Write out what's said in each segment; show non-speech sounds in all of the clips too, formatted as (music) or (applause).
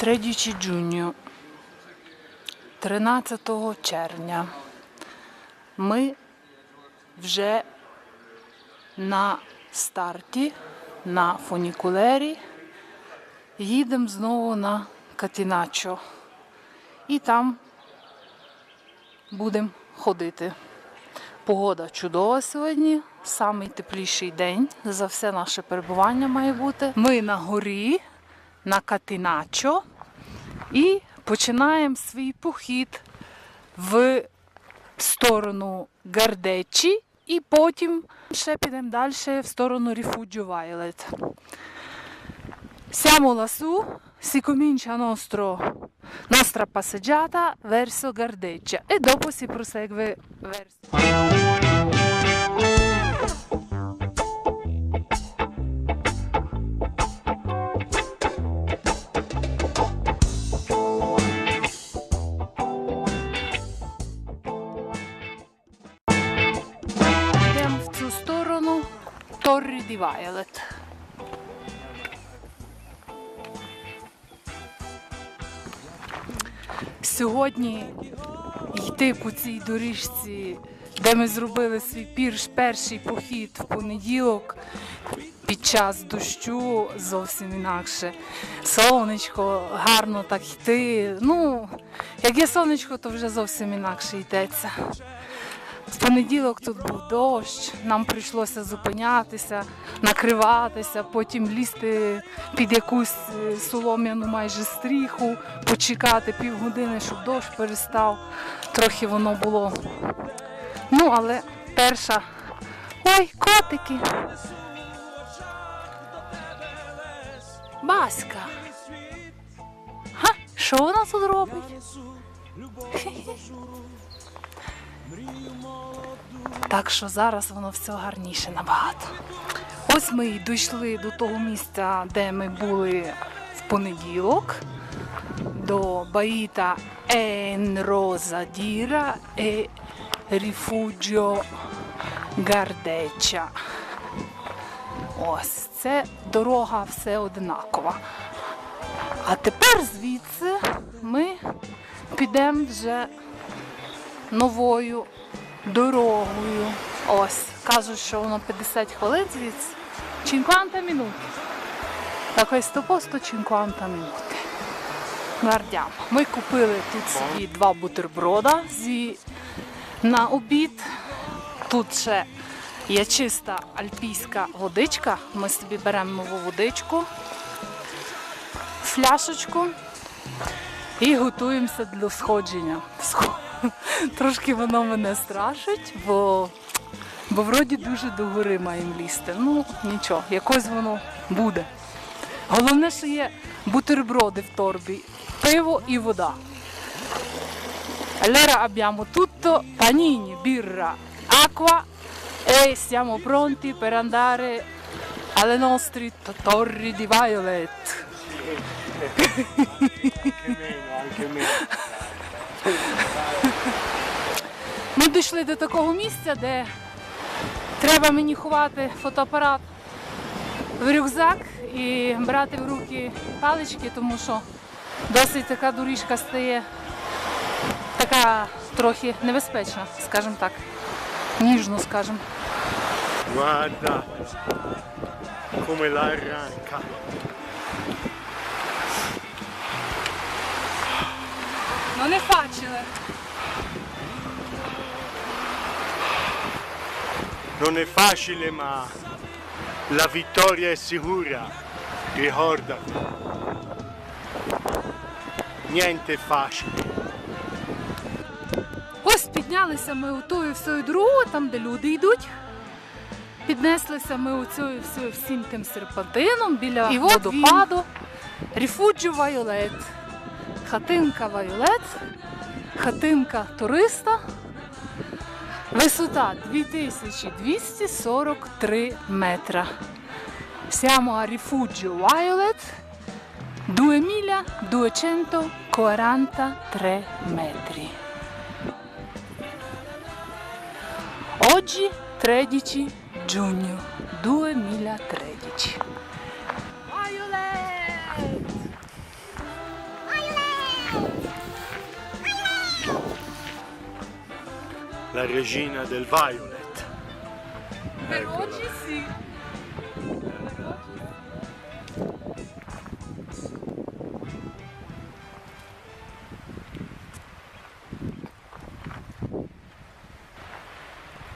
13 giugno, 13 червня. Ми вже на старті, на фунікулері. Їдемо знову на Катіначо. І там будемо ходити. Погода чудова сьогодні, самий тепліший день за все наше перебування має бути. Ми на горі, на Катіначо і починаємо свій похід в сторону Гардечі і потім ще підемо далі в сторону Ріфуджо Вайлет. Comincia nostro, nostra passeggiata verso Gardeccia e dopo si prosegue verso... Ді Вайолет. Сьогодні йти по цій доріжці, де ми зробили свій пірш, перший похід в понеділок під час дощу зовсім інакше. Сонечко, гарно так йти. Ну, як є сонечко, то вже зовсім інакше йдеться. В понеділок тут був дощ, нам прийшлося зупинятися, накриватися, потім лізти під якусь е, солом'яну майже стріху, почекати півгодини, щоб дощ перестав. Трохи воно було. Ну, але перша. Ой, котики. Баська. Ха, що вона тут робить? Так що зараз воно все гарніше набагато. Ось ми й дійшли до того місця, де ми були в понеділок, до Баїта Ен Роза і Ріфуджо Гардеча. Ось це дорога все однакова. А тепер звідси ми підемо вже новою дорогою. Ось, кажуть, що воно 50 хвилин звідси. 50 минут. Da questo posto 50 minuti. Guardiamo. Ми купили тут собі два бутерброда зі... на обід. Тут ще є чиста альпійська водичка. Ми собі беремо нову водичку, фляшечку і готуємося до сходження. Трошки воно мене страшить, бо, бо вроді дуже до гори маємо лізти. Ну, нічого, якось воно буде. Головне, що є бутерброди в торбі, пиво і вода. Allora abbiamo tutto, panini, birra, acqua e siamo pronti per andare alle nostre to- torri di Violet. Anche. Дійшли до такого місця, де треба мені ховати фотоапарат в рюкзак і брати в руки палички, тому що досить така доріжка стає така трохи небезпечна, скажімо так. Ніжно, скажімо. Guarda come l'arranca. Ну не фачили. Non è facile ma la vittoria è sicura. Ricordati. Niente è facile. Ось піднялися ми у тою всю дорогу, там де люди йдуть. Піднеслися ми оцею всю всім тим серпантином біля І от водопаду. Ріфуджо Вайолет. Хатинка Вайолет. Хатинка туриста. Висота 2243 метра. Siamo a Rifugio Violet 2243 metri. Oggi 13 giugno 2013. la regina del Violet. Per Eccola. oggi sì.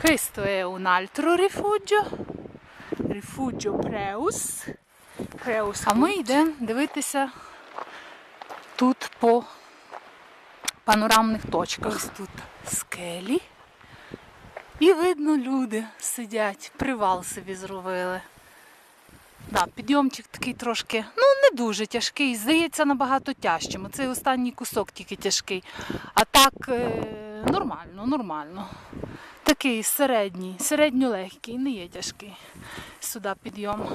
Questo è un altro rifugio, rifugio Преус. Преус. А ми йдемо дивитися тут по панорамних точках. Ось тут скелі. І видно, люди сидять, привал собі зробили. Да, підйомчик такий трошки, ну не дуже тяжкий, здається, набагато тяжчим. Цей останній кусок тільки тяжкий. А так е, нормально, нормально. Такий середній, середньолегкий, не є тяжкий. Сюди підйом.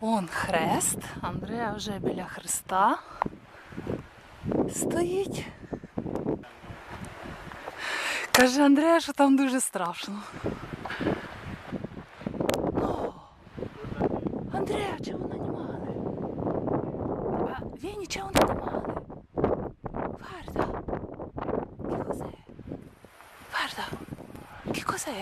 Он хрест. Андреа вже біля хреста стоїть. Каже Андрея, що там дуже страшно. О! Андрея, чого нанімали? А ви не мали? Варда. Кікозе. Варда. Кікозе.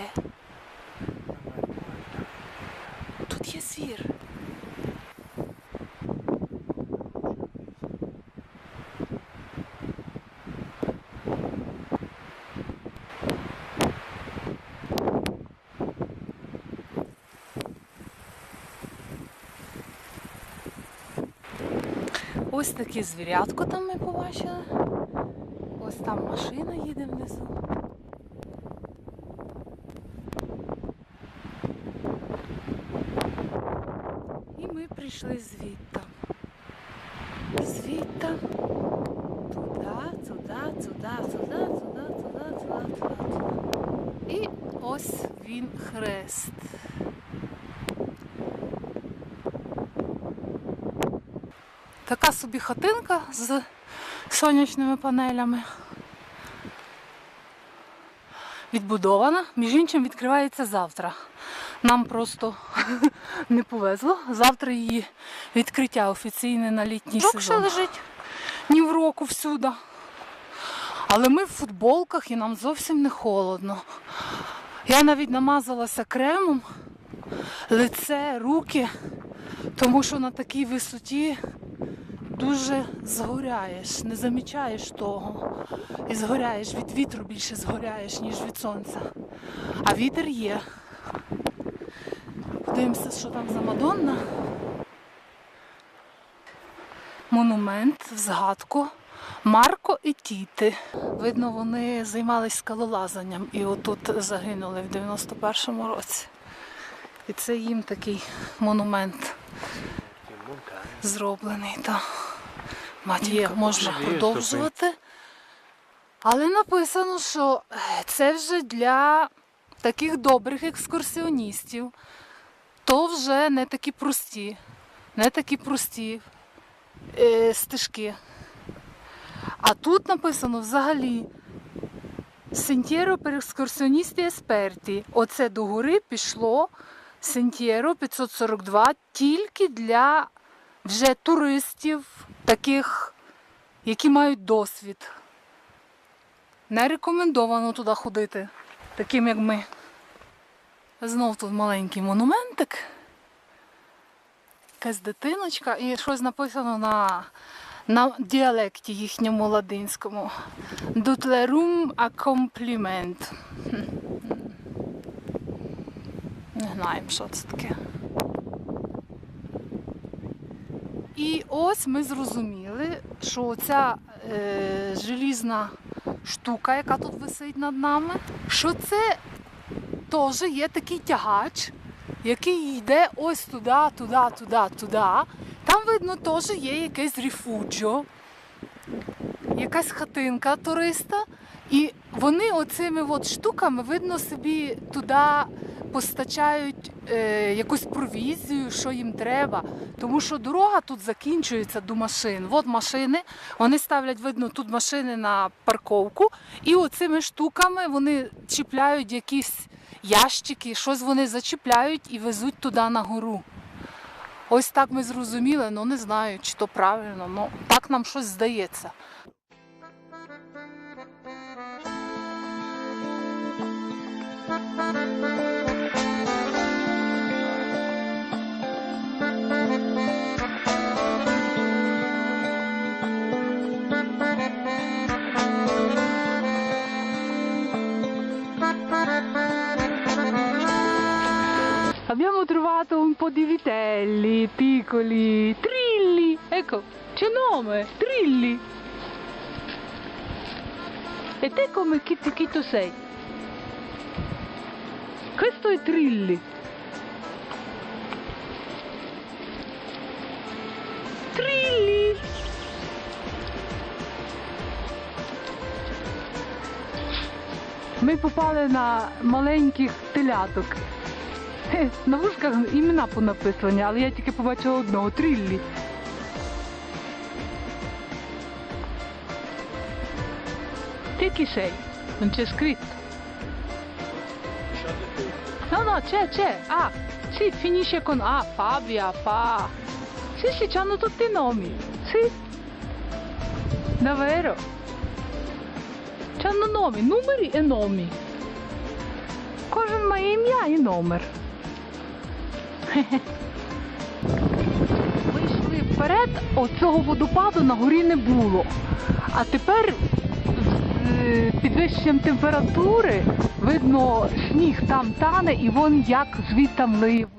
Ось таке звірятко там ми побачили. Ось там машина їде внизу. І ми прийшли звідти. Звідти. Туда, туда, туда, туда, туди, туда, туди туди. І ось він хрест. Собі хатинка з сонячними панелями. Відбудована, між іншим відкривається завтра. Нам просто (laughs) не повезло. Завтра її відкриття офіційне на літній сезон. ще лежить ні в року всюди. Але ми в футболках і нам зовсім не холодно. Я навіть намазалася кремом, лице, руки, тому що на такій висоті дуже згоряєш, не замічаєш того. І згоряєш від вітру більше згоряєш, ніж від сонця. А вітер є. Подивимося, що там за Мадонна. Монумент в згадку Марко і Тіти. Видно, вони займалися скалолазанням і отут загинули в 91-му році. І це їм такий монумент зроблений. Та. Матінка, можна продовжувати. Але написано, що е, це вже для таких добрих екскурсіоністів. То вже не такі прості, не такі прості е, стежки. А тут написано взагалі Сентєро per екскурсіоністи есперті. Оце до гори пішло Сентєро 542 тільки для вже туристів, таких, які мають досвід. Не рекомендовано туди ходити, таким як ми. Знов тут маленький монументик. Якась дитиночка і щось написано на, на діалекті їхньому ладинському. Дутлерум акомплімент. Не знаємо, що це таке. І ось ми зрозуміли, що ця е, желізна штука, яка тут висить над нами, що це теж є такий тягач, який йде ось туди, туди, туди, туди. Там, видно, теж є якесь рефуджо, якась хатинка туриста. І вони оцими от штуками, видно, собі туди постачають е, якусь провізію, що їм треба. Тому що дорога тут закінчується до машин. От машини, вони ставлять, видно, тут машини на парковку, і оцими штуками вони чіпляють якісь ящики, щось вони зачіпляють і везуть туди на гору. Ось так ми зрозуміли, ну не знаю, чи то правильно, ну так нам щось здається. po' di vitelli piccoli, trilli. Ecco, c'è nome, trilli. E te come chi, chi tu sei? Questo è trilli. Trilli. Ми попали на маленьких теляток. На вушках імена понаписані, але я тільки побачила одного тріллі. Chi sei? Non c'è scritto. No, no, c'è, c'è. Ah, sì, finisce con A, Fabia, Fa. Sì, sì, hanno tutti i nomi. Sì. Davvero. C'hanno nomi, numeri e nomi. Кожен має ім'я і номер. Ми йшли вперед, оцього водопаду на горі не було. А тепер з е, підвищенням температури видно, сніг там тане і вон як звідтам вода.